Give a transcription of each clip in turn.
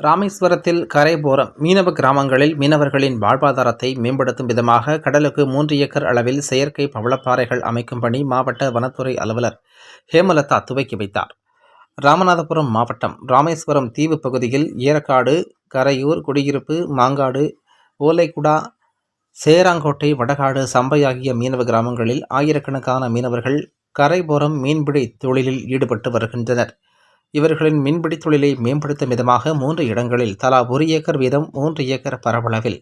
ராமேஸ்வரத்தில் கரைபோரம் மீனவ கிராமங்களில் மீனவர்களின் வாழ்வாதாரத்தை மேம்படுத்தும் விதமாக கடலுக்கு மூன்று ஏக்கர் அளவில் செயற்கை பவளப்பாறைகள் அமைக்கும் பணி மாவட்ட வனத்துறை அலுவலர் ஹேமலதா துவக்கி வைத்தார். ராமநாதபுரம் மாவட்டம் ராமேஸ்வரம் தீவு பகுதியில் ஏரக்காடு கரையூர் குடியிருப்பு மாங்காடு ஓலைக்குடா சேராங்கோட்டை வடகாடு சம்பை ஆகிய மீனவ கிராமங்களில் ஆயிரக்கணக்கான மீனவர்கள் கரைபோரம் மீன்பிடி தொழிலில் ஈடுபட்டு வருகின்றனர். இவர்களின் மீன்பிடி தொழிலை மேம்படுத்தும் விதமாக மூன்று இடங்களில் தலா ஒரு ஏக்கர் வீதம் மூன்று ஏக்கர் பரப்பளவில்.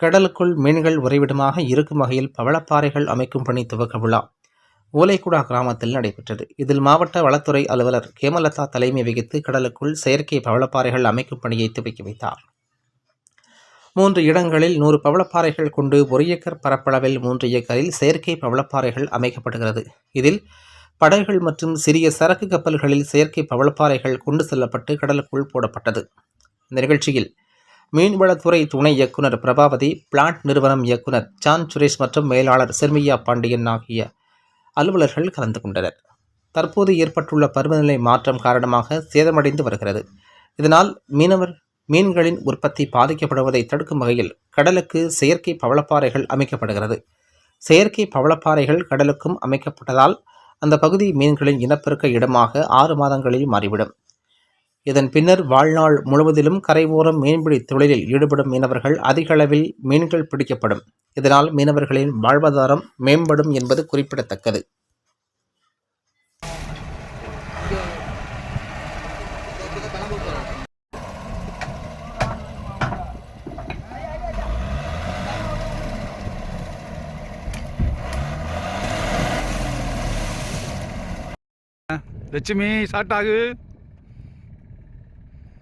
கடலுக்குள் மீன்கள் உறைவிடமாக இருக்கும் வகையில் பவளப்பாறைகள் அமைக்கும் பணி துவக்க விழா ஓலைக்குடா கிராமத்தில் நடைபெற்றது. இதில் மாவட்ட வளத்துறை அலுவலர் கேமலதா தலைமை வகித்து கடலுக்குள் செயற்கை பவளப்பாறைகள் அமைக்கும் பணியை துவக்கி வைத்தார். மூன்று இடங்களில் நூறு பவளப்பாறைகள் கொண்டு ஒரு ஏக்கர் பரப்பளவில் மூன்று ஏக்கரில் செயற்கை பவளப்பாறைகள் அமைக்கப்படுகிறது. இதில் படகுகள் மற்றும் சிறிய சரக்கு கப்பல்களில் செயற்கை பவளப்பாறைகள் கொண்டு செல்லப்பட்டு கடலுக்குள் போடப்பட்டது. இந்த நிகழ்ச்சியில் மீன்வளத்துறை துணை இயக்குனர் பிரபாவதி பிளான்ட் நிறுவனம் இயக்குனர் ஜான் சுரேஷ் மற்றும் மேலாளர் செர்மியா பாண்டியன் ஆகிய அலுவலர்கள் கலந்து கொண்டனர். தற்போது ஏற்பட்டுள்ள பருவநிலை மாற்றம் காரணமாக சேதமடைந்து வருகிறது. இதனால் மீனவர் மீன்களின் உற்பத்தி பாதிக்கப்படுவதை தடுக்கும் வகையில் கடலுக்கு செயற்கை பவளப்பாறைகள் அமைக்கப்படுகிறது. செயற்கை பவளப்பாறைகள் கடலுக்கும் அமைக்கப்பட்டதால் அந்த பகுதி மீன்களின் இனப்பெருக்க இடமாக ஆறு மாதங்களில் மாறிவிடும். இதன் பின்னர் வாழ்நாள் முழுவதிலும் கரைவோரம் மீன்பிடி தொழிலில் ஈடுபடும் மீனவர்கள் அதிக அளவில் மீன்கள் பிடிக்கப்படும். இதனால் மீனவர்களின் வாழ்வாதாரம் மேம்படும் என்பது குறிப்பிடத்தக்கது. லட்சுமி ஸ்டார்ட் ஆகு